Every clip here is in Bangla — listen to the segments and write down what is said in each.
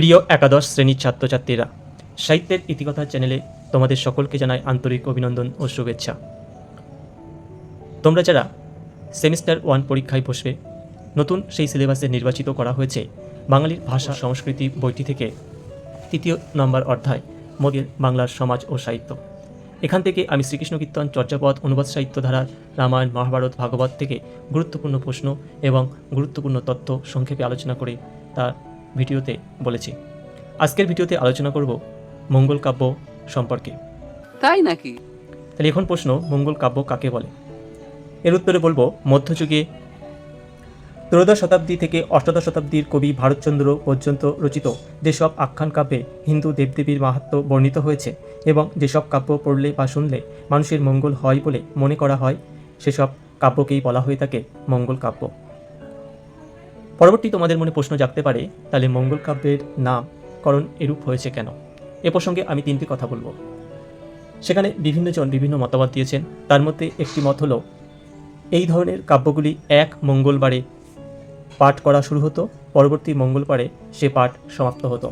প্রিয় একাদশ শ্রেণির ছাত্রছাত্রীরা, সাহিত্যের ইতিকথা চ্যানেলে তোমাদের সকলকে জানাই আন্তরিক অভিনন্দন ও শুভেচ্ছা। তোমরা যারা সেমিস্টার ওয়ান পরীক্ষায় বসবে, নতুন সেই সিলেবাসে নির্বাচিত করা হয়েছে বাঙালির ভাষা, সংস্কৃতি, বইটি থেকে তৃতীয় নম্বর অধ্যায় মোদের বাংলার সমাজ ও সাহিত্য। এখান থেকে আমি শ্রীকৃষ্ণ কীর্তন, চর্যাপদ, অনুবাদ সাহিত্য ধারা, রামায়ণ, মহাভারত, ভাগবত থেকে গুরুত্বপূর্ণ প্রশ্ন এবং গুরুত্বপূর্ণ তথ্য সংক্ষেপে আলোচনা করে তার ভিডিওতে বলেছি। আজকের ভিডিওতে আলোচনা করব মঙ্গল কাব্য সম্পর্কে। তাই নাকি? তাহলে এখন প্রশ্ন মঙ্গল কাব্য কাকে বলে? এর উত্তরে বলব মধ্যযুগে ত্রয়োদশ শতাব্দী থেকে অষ্টাদশ শতাব্দীর কবি ভারতচন্দ্র পর্যন্ত রচিত যেসব আখ্যান কাব্যে হিন্দু দেবদেবীর মাহাত্ম্য বর্ণিত হয়েছে এবং যেসব কাব্য পড়লে বা শুনলে মানুষের মঙ্গল হয় বলে মনে করা হয় সেসব কাব্যকেই বলা হয়ে থাকে মঙ্গল কাব্য। পরবর্তী তোমাদের মনে প্রশ্ন জাগতে পারে, তাহলে মঙ্গল কাব্যের নামকরণ এরূপ হয়েছে কেন? এ প্রসঙ্গে আমি তিনটি কথা বলব। সেখানে বিভিন্নজন বিভিন্ন মতামত দিয়েছেন। তার মধ্যে একটি মত হলো, এই ধরনের কাব্যগুলি এক মঙ্গলবারে পাঠ করা শুরু হতো, পরবর্তী মঙ্গলবারে সে পাঠ সমাপ্ত হতো।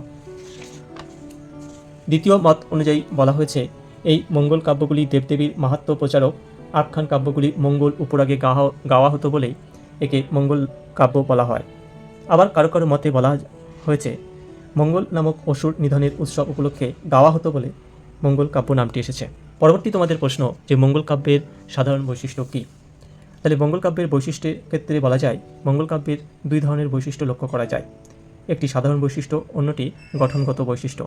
দ্বিতীয় মত অনুযায়ী বলা হয়েছে, এই মঙ্গল কাব্যগুলি দেবদেবীর মাহাত্ম্য প্রচারক, আখ্যান কাব্যগুলি মঙ্গল উপরাগে গাওয়া গাওয়া হতো বলেই একে মঙ্গল কাব্য বলা হয়। আবার কারও কারও মতে বলা হয়েছে, মঙ্গল নামক অসুর নিধনের উৎসব উপলক্ষে গাওয়া হতো বলে মঙ্গল কাব্য নামটি এসেছে। পরবর্তী তোমাদের প্রশ্ন যে মঙ্গল কাব্যের সাধারণ বৈশিষ্ট্য কী? তাহলে মঙ্গল কাব্যের বৈশিষ্ট্যের ক্ষেত্রে বলা যায়, মঙ্গল কাব্যের দুই ধরনের বৈশিষ্ট্য লক্ষ্য করা যায়। একটি সাধারণ বৈশিষ্ট্য, অন্যটি গঠনগত বৈশিষ্ট্য।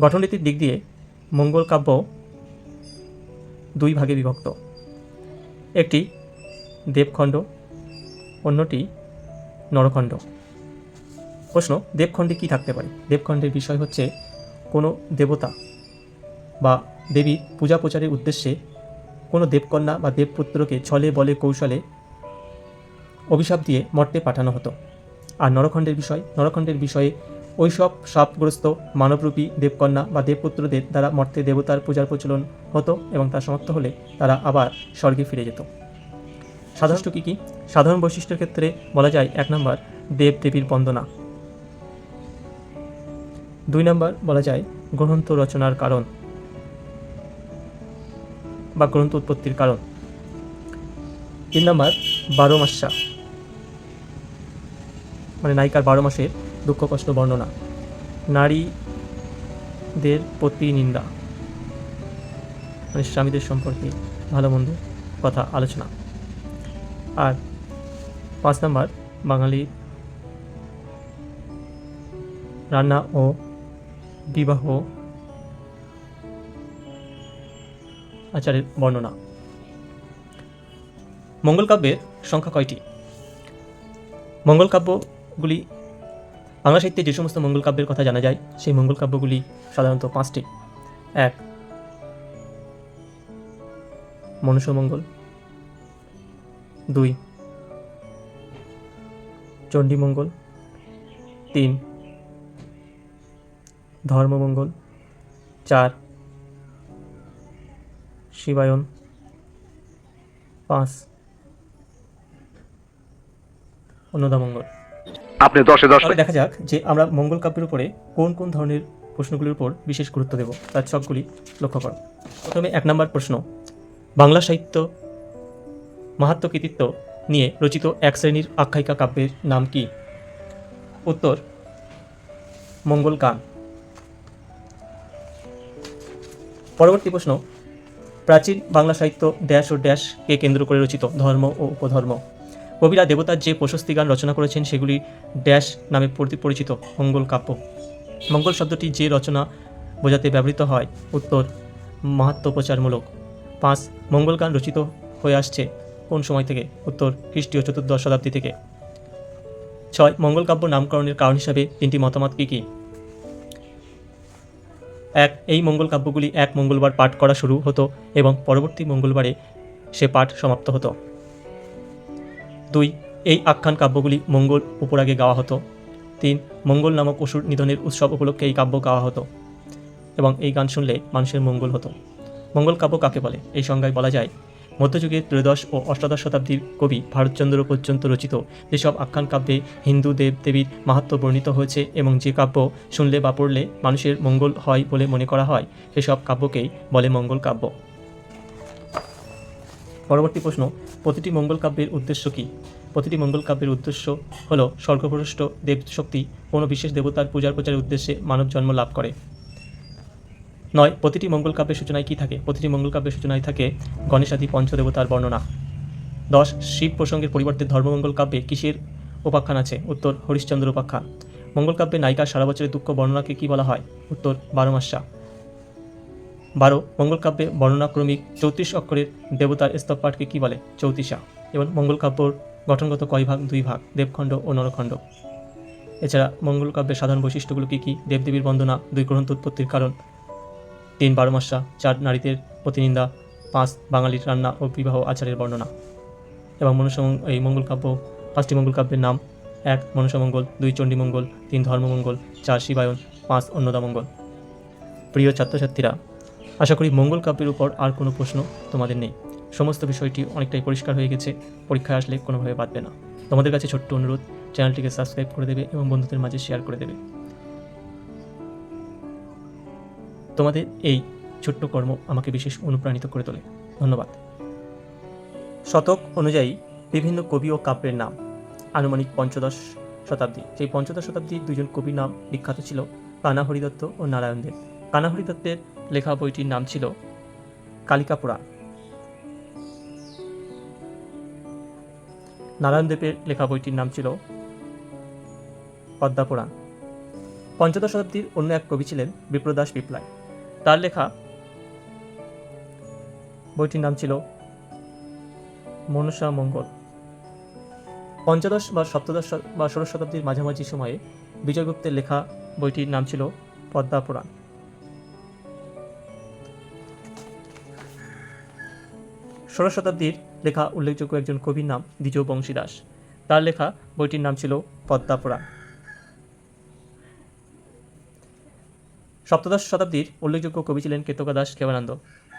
গঠননীতির দিক দিয়ে মঙ্গল কাব্য দুই ভাগে বিভক্ত। একটি দেবখণ্ড অন্যটি নরখণ্ড। প্রশ্ন, দেবখণ্ডে কী থাকতে পারে? দেবখণ্ডের বিষয় হচ্ছে কোনো দেবতা বা দেবীর পূজা প্রচারের উদ্দেশ্যে কোনো দেবকন্যা বা দেবপুত্রকে ছলে, বলে, কৌশলে অভিশাপ দিয়ে মর্তে পাঠানো হতো। আর নরখণ্ডের বিষয়, নরখণ্ডের বিষয়ে ওইসব সাপগ্রস্ত, মানবরূপী দেবকন্যা বা দেবপুত্রদের দ্বারা মর্তে দেবতার পূজার প্রচলন হতো এবং তা সমাপ্ত হলে তারা আবার স্বর্গে ফিরে যেত। সাধারণত কী কী? সাধারণ বৈশিষ্ট্যের ক্ষেত্রে বলা যায় এক নম্বর, দেব দেবীর বন্দনা। দুই নম্বর বলা যায় গ্রন্থ রচনার কারণ বা গ্রন্থ উৎপত্তির কারণ। তিন নম্বর, বারো মাসা। মানে নায়িকার বারো মাসের দুঃখ, কষ্ট, বর্ণনা। নারীদের প্রতি নিন্দা। মানে স্বামীদের সম্পর্কে ভালো মন্দ কথা, আলোচনা। আর পাঁচ নম্বর, বাঙালি রান্না ও বিবাহ আচারের বর্ণনা। মঙ্গল কাব্যের সংখ্যা কয়টি? মঙ্গল কাব্যগুলি, বাংলা সাহিত্যে যে সমস্ত মঙ্গল কাব্যের কথা জানা যায়, সেই মঙ্গল কাব্যগুলি সাধারণত পাঁচটি। এক, মনুষ্যমঙ্গল। দুই। চণ্ডীমঙ্গল। তিন। ধর্মমঙ্গল। চার। শিবায়ন। পাঁচ। অন্নদামঙ্গল। আপনি দশে দশ দেখা যাক যে আমরা মঙ্গল কাব্যের উপরে কোন কোন ধরনের প্রশ্নগুলির উপর বিশেষ গুরুত্ব দেব। তার সবগুলি লক্ষ্য করো। প্রথমে এক নম্বর প্রশ্ন। বাংলা সাহিত্য মাহাত্ম কৃতিত্ব নিয়ে রচিত এক শ্রেণির আখ্যায়িকা কাব্যের নাম কি? উত্তর, মঙ্গল গান। পরবর্তী প্রশ্ন, প্রাচীন বাংলা সাহিত্য ড্যাশ ও ড্যাশকে কেন্দ্র করে রচিত ধর্ম ও উপধর্ম? কবিরা দেবতার যে প্রশস্তি গান রচনা করেছেন, সেগুলি ড্যাশ নামে পরি- পরিচিত মঙ্গল কাব্য। মঙ্গল শব্দটি যে রচনা বোঝাতে ব্যবহৃত হয়, উত্তর মাহাত্ম প্রচারমূলক। পাঁচ, মঙ্গল গান রচিত হয়ে আসছে কোন সময় থেকে? উত্তর, খ্রিস্টীয় চতুর্দশ শতাব্দী থেকে। ছয়, মঙ্গল কাব্য নামকরণের কারণ হিসাবে তিনটি মতামত কী কী? এক, এই মঙ্গল কাব্যগুলি এক মঙ্গলবার পাঠ করা শুরু হতো এবং পরবর্তী মঙ্গলবারে সে পাঠ সমাপ্ত হতো। দুই, এই আখ্যান কাব্যগুলি মঙ্গল উপরাগে গাওয়া হতো। তিন, মঙ্গল নামক অসুর নিধনের উৎসব উপলক্ষে এই কাব্য গাওয়া হতো এবং এই গান শুনলে মানুষের মঙ্গল হতো। মঙ্গল কাব্য কাকে বলে? এই সংজ্ঞায় বলা যায় মধ্যযুগের ত্রয়োদশ ও অষ্টাদশ শতাব্দীর কবি ভারতচন্দ্র পর্যন্ত রচিত যেসব আখ্যান কাব্যে হিন্দু দেব দেবীর মাহাত্ম্য বর্ণিত হয়েছে এবং যে কাব্য শুনলে বা পড়লে মানুষের মঙ্গল হয় বলে মনে করা হয়, সেসব কাব্যকেই বলে মঙ্গল কাব্য। পরবর্তী প্রশ্ন, প্রতিটি মঙ্গল কাব্যের উদ্দেশ্য কী? প্রতিটি মঙ্গল কাব্যের উদ্দেশ্য হল স্বর্গভ্রষ্ট দেবশক্তি, কোনো বিশেষ দেবতার পূজার প্রচারের উদ্দেশ্যে মানব জন্ম লাভ করে। নয়, প্রতিটি মঙ্গল কাব্যের সূচনায় কী থাকে? প্রতিটি মঙ্গল কাব্যের সূচনায় থাকে গণেশাদি পঞ্চদেবতার বর্ণনা। দশ, শিব প্রসঙ্গের পরিবর্তে ধর্মমঙ্গল কাব্যে কিসের উপাখ্যান আছে? উত্তর হরিশ্চন্দ্র উপাখ্যান। মঙ্গল কাব্যে নায়িকার সারা বছরের দুঃখ বর্ণনাকে কী বলা হয়? উত্তর, বারো মাসা। বারো, মঙ্গল কাব্যে বর্ণনাক্রমিক চৌত্রিশ অক্ষরের দেবতার স্তব পাঠকে কী বলে? চৌত্রিশা এবং মঙ্গল কাব্যর গঠনগত কয় ভাগ? দুই ভাগ, দেবখণ্ড ও নরখণ্ড। এছাড়া মঙ্গল কাব্যের সাধারণ বৈশিষ্ট্যগুলো কী কী? দেবদেবীর বন্দনা, দুই গ্রন্থ উৎপত্তির কারণ। তিন বারো মাসা, চার নারীদের প্রতিনিন্দা, পাঁচ বাঙালির রান্না ও বিবাহ আচারের বর্ণনা। এবং মনুষ্য এই মঙ্গল কাব্য, পাঁচটি মঙ্গল কাব্যের নাম, এক মনুষ্যমঙ্গল, দুই চণ্ডীমঙ্গল, তিন ধর্মমঙ্গল, চার শিবায়ন, পাঁচ অন্নদামঙ্গল। প্রিয় ছাত্রছাত্রীরা, আশা করি মঙ্গল কাব্যের উপর আর কোনো প্রশ্ন তোমাদের নেই। সমস্ত বিষয়টি অনেকটাই পরিষ্কার হয়ে গেছে, পরীক্ষায় আসলে কোনোভাবে বাদবে না। তোমাদের কাছে ছোট্ট অনুরোধ, চ্যানেলটিকে সাবস্ক্রাইব করে দেবে এবং বন্ধুদের মাঝে শেয়ার করে দেবে। তোমাদের এই ছোট্ট কর্ম আমাকে বিশেষ অনুপ্রাণিত করে তোলে। ধন্যবাদ। শতক অনুযায়ী বিভিন্ন কবি ও কাব্যের নাম, আনুমানিক পঞ্চদশ শতাব্দী। সেই পঞ্চদশ শতাব্দীর দুজন কবির নাম বিখ্যাত ছিল কানা হরিদত্ত ও নারায়ণ দেব। কানা হরিদত্তের লেখা বইটির নাম ছিল কালিকা পুরাণ। নারায়ণ দেবের লেখা বইটির নাম ছিল পদ্মা পুরাণ। পঞ্চদশ শতাব্দীর অন্য এক কবি ছিলেন বিপ্রদাস বিপ্লয় তার লেখা বইটির নাম ছিল মনসা মঙ্গল। পঞ্চদশ বা সপ্তদশ বা ষোড়শ শতাব্দীর মাঝামাঝি সময়ে বিজয়গুপ্তের লেখা বইটির নাম ছিল পদ্মা পুরাণ। ষোড়শ শতাব্দীর লেখা উল্লেখযোগ্য একজন কবির নাম দ্বিজ বংশীদাস। তার লেখা বইটির নাম ছিল পদ্মা পুরাণ। সপ্তদশ শতাব্দীর উল্লেখযোগ্য কবি ছিলেন কেতকা দাস কেবানন্দ।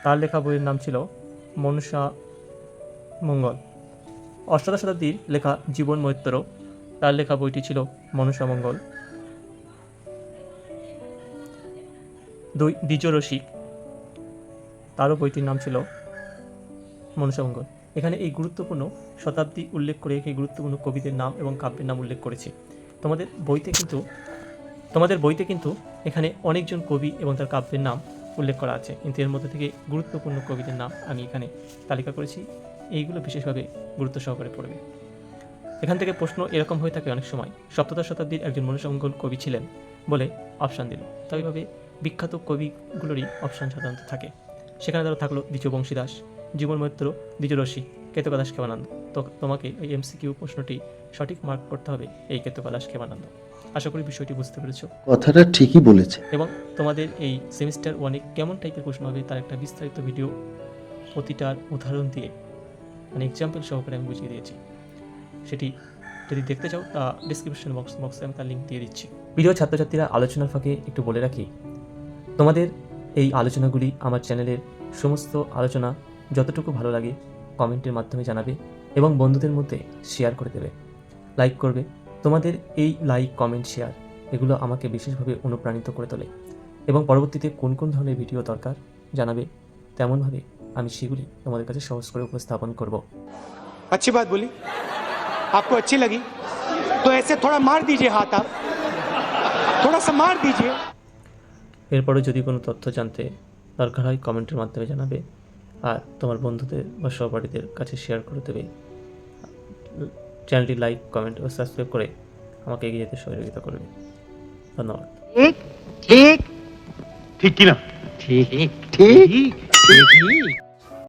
তার লেখা বইয়ের নাম ছিল মনসা মঙ্গল। অষ্টাদশ শতাব্দীর লেখা জীবন মৈত্র, তার লেখা বইটি ছিল মনসা মঙ্গল। দুই দ্বিজ রসিক, তারও বইটির নাম ছিল মনসা মঙ্গল। এখানে এই গুরুত্বপূর্ণ শতাব্দী উল্লেখ করে এই গুরুত্বপূর্ণ কবিদের নাম এবং কাব্যের নাম উল্লেখ করেছি। তোমাদের বইতে কিন্তু, তোমাদের বইতে কিন্তু এখানে অনেকজন কবি এবং তার কাব্যের নাম উল্লেখ করা আছে। কিন্তু এর মধ্যে থেকে গুরুত্বপূর্ণ কবিদের নাম আমি এখানে তালিকা করেছি। এইগুলো বিশেষভাবে গুরুত্ব সহকারে পড়বে। এখান থেকে প্রশ্ন এরকম হয়ে থাকে অনেক সময়। সপ্তদশ শতাব্দীর একজন মনুষ্যমঙ্গল কবি ছিলেন বলে অপশান দিল। তাই এইভাবে বিখ্যাত কবিগুলোরই অপশান সাধারণত থাকে। সেখানে ধরো থাকল দ্বিতীয় বংশীদাস জীবন মৈত্র দ্বিজ রশি কেতকাদাস কেমানন্দ তো তোমাকে এই এমসিকিউ প্রশ্নটি সঠিক মার্ক করতে হবে এই কেতকাদাস কেমানন্দ আশা করি বিষয়টি বুঝতে পেরেছ। কথাটা ঠিকই বলেছে। এবং তোমাদের এই সেমিস্টার ওয়ানে কেমন টাইপের প্রশ্ন হবে তার একটা বিস্তারিত ভিডিও প্রতিটার উদাহরণ দিয়ে মানে এক্সাম্পল সহকারে আমি বুঝিয়ে দিয়েছি। সেটি যদি দেখতে চাও তা ডিসক্রিপশন বক্স বক্সে আমি তার লিঙ্ক দিয়ে দিচ্ছি। প্রিয় ছাত্রছাত্রীরা আলোচনার ফাঁকে একটু বলে রাখি তোমাদের এই আলোচনাগুলি আমার চ্যানেলের সমস্ত আলোচনা যতটুকু ভালো লাগে কমেন্টের মাধ্যমে জানাবে এবং বন্ধুদের মধ্যে শেয়ার করে দেবে লাইক করবে তোমাদের এই লাইক কমেন্ট শেয়ার এগুলো আমাকে বিশেষভাবে অনুপ্রাণিত করে তোলে এবং পরবর্তীতে কোন কোন ধরনের ভিডিও দরকার জানাবে তেমনভাবে আমি সেগুলি তোমাদের কাছে সহজ করে উপস্থাপন করব अच्छी बात बोली आपको अच्छी लगी तो ऐसे थोड़ा मार दीजिए हाथ आप थोड़ा सा मार दीजिए এরপরে যদি কোনো তথ্য জানতে দরকার হয় কমেন্টের মাধ্যমে জানাবে আর তোমার বন্ধুদের বা সহপাঠীদের কাছে শেয়ার করে দেবে। চ্যানেলটি লাইক কমেন্ট ও সাবস্ক্রাইব করে আমাকে এগিয়ে যেতে সহযোগিতা করবে। ধন্যবাদ। ঠিক ঠিক ঠিক কিনা? ঠিক। ঠিক ঠিক।